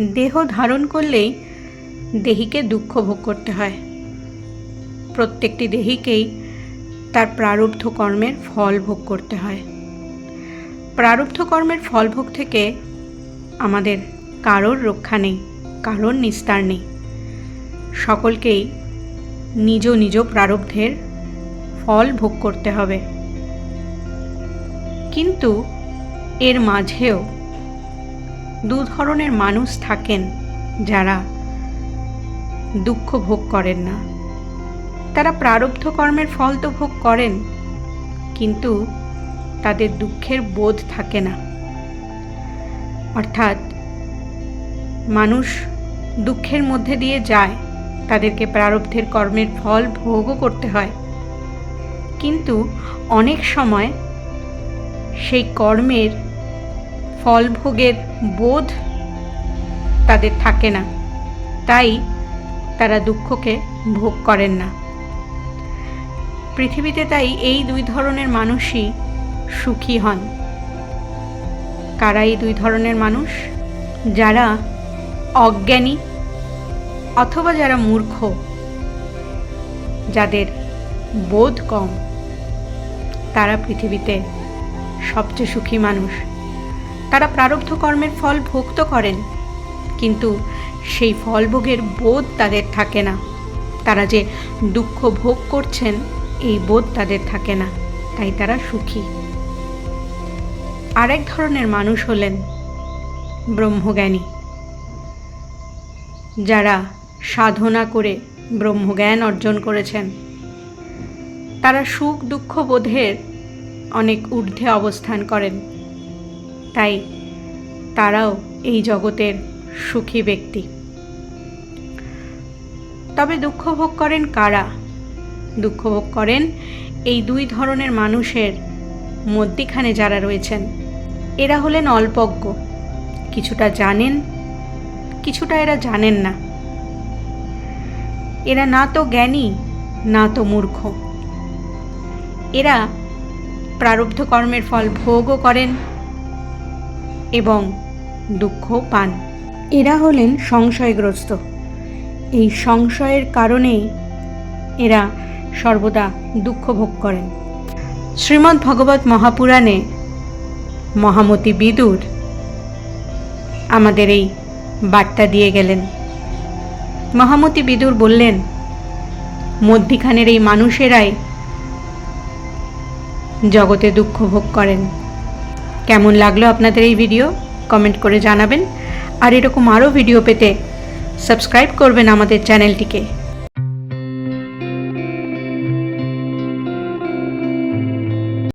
দেহ ধারণ করলেই দেহিকে দুঃখ ভোগ করতে হয়। প্রত্যেকটি দেহিকেই তার প্রারব্ধ কর্মের ফল ভোগ করতে হয়। প্রারব্ধ কর্মের ফল ভোগ থেকে আমাদের কারোর রক্ষা নেই, কারোর নিস্তার নেই। সকলকেই নিজ নিজ প্রারব্ধের ফল ভোগ করতে হবে। কিন্তু এর মাঝেও দু ধরনের মানুষ থাকেন যারা দুঃখ ভোগ করেন না। তারা প্রারব্ধ কর্মের ফল তো ভোগ করেন, কিন্তু তাদের দুঃখের বোধ থাকে না। অর্থাৎ মানুষ দুঃখের মধ্যে দিয়ে যায়, তাদেরকে প্রারব্ধের কর্মের ফল ভোগও করতে হয়। কিন্তু অনেক সময় সেই কর্মের ফল ভোগের বোধ তাদের থাকে না। তাই তারা দুঃখকে ভোগ করেন না। পৃথিবীতে তাই এই দুই ধরনের মানুষই সুখী হন। কারা এই দুই ধরনের মানুষ? যারা অজ্ঞানী অথবা যারা মূর্খ, যাদের বোধ কম, তারা পৃথিবীতে সবচেয়ে সুখী মানুষ। তারা প্রারব্ধ কর্মের ফল ভোগ তো করেন। কিন্তু সেই ফল ভোগের বোধ তাদের থাকে না। তারা যে দুঃখ ভোগ করছেন, এই বোধ তাদের থাকে না। তাই তারা সুখী। আরেক ধরনের মানুষ হলেন ব্রহ্মজ্ঞানী। যারা সাধনা করে ব্রহ্মজ্ঞান অর্জন করেছেন। তারা সুখ দুঃখ বোধের অনেক ঊর্ধ্বে অবস্থান করেন। তাই তারাও এই জগতের সুখী ব্যক্তি। তবে দুঃখ ভোগ করেন কারা? দুঃখ ভোগ করেন এই দুই ধরনের মানুষের মধ্যিখানে যারা রয়েছেন। এরা হলেন অল্পজ্ঞ। কিছুটা জানেন, কিছুটা এরা জানেন না। এরা না তো জ্ঞানী, না তো মূর্খ। এরা প্রারব্ধ কর্মের ফল ভোগও করেন এবং দুঃখ পান। এরা হলেন সংশয়গ্রস্ত। এই সংশয়ের কারণেই এরা সর্বদা দুঃখ ভোগ করেন। শ্রীমদ্ ভগবত মহাপুরাণে মহামতি বিদুর আমাদের এই বার্তা দিয়ে গেলেন। মহামতি বিদুর বললেন, মধ্যিখানের এই মানুষেরাই জগতে দুঃখ ভোগ করেন। কেমন লাগল আপনাদের এই ভিডিও কমেন্ট করে জানাবেন। আর এরকম আরও ভিডিও পেতে সাবস্ক্রাইব করবেন আমাদের চ্যানেলটিকে